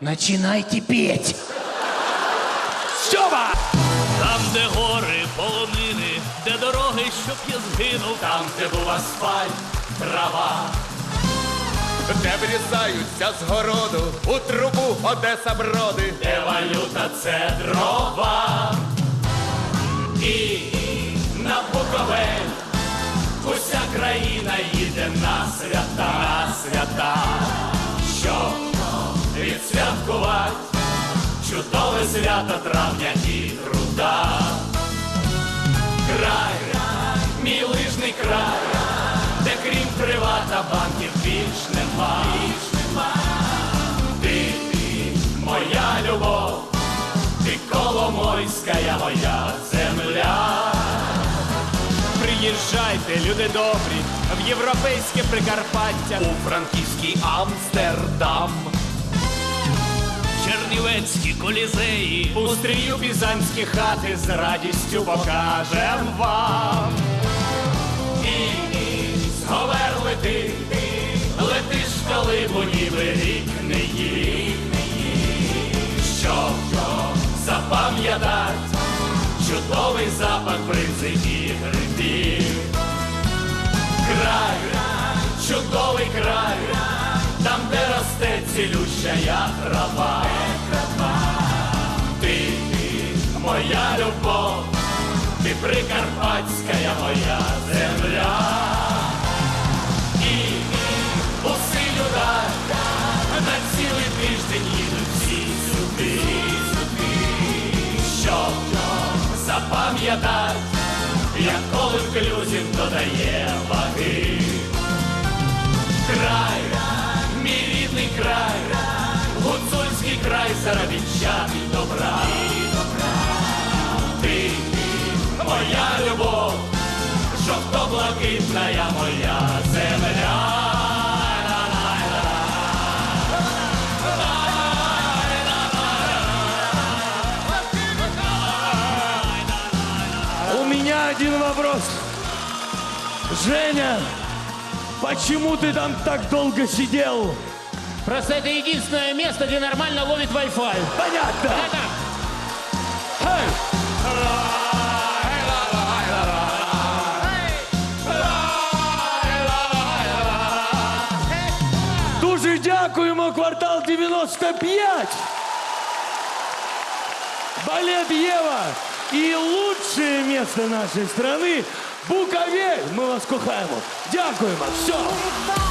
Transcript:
Начинайте петь. Стьома! Там, де гори, полонини, де дороги, щоб я згинув, там, де був асфальт, трава. Де врізаються з городу у трубу Одеса броди. де валюта це дрова. І на Буковель уся країна їде на свята, на свята, чудове свято травня і труда. Край, мій лижний край, де крім привата банків більш нема. Ти, ти, моя любов, ти коломойська моя земля. Приїжджайте, люди добрі, в європейське Прикарпаття. У франківський Амстердам. Чернівецькі колізеї, У стрію пізанські хати з радістю покажем вам. і, і зговер лети, летиш калибу, ніби рік не їй. Що, що запам'ятать чудовий запах бризи і грибів. Край, чудовий край, там, де росте цілющая трава. Прикарпатська моя земля. І, усилю дай, на цілий тиждень їдуть всі сюди, щоб запам'ятать, як коли клюзів додає ваги. Край, мій рідний край, гуцульський край заробітчаний добра. Моя любов, жовто-блакитна моя земля. У меня один вопрос. Женя, почему ты там так долго сидел? Просто это единственное место, где нормально ловит Wi-Fi. Понятно. Это Эй! Дуже дякуємо, квартал 95. Балет Ева. І лучшее место нашей страны Буковель. Ми вас кохаємо. Дякуємо. Все. Goodbye.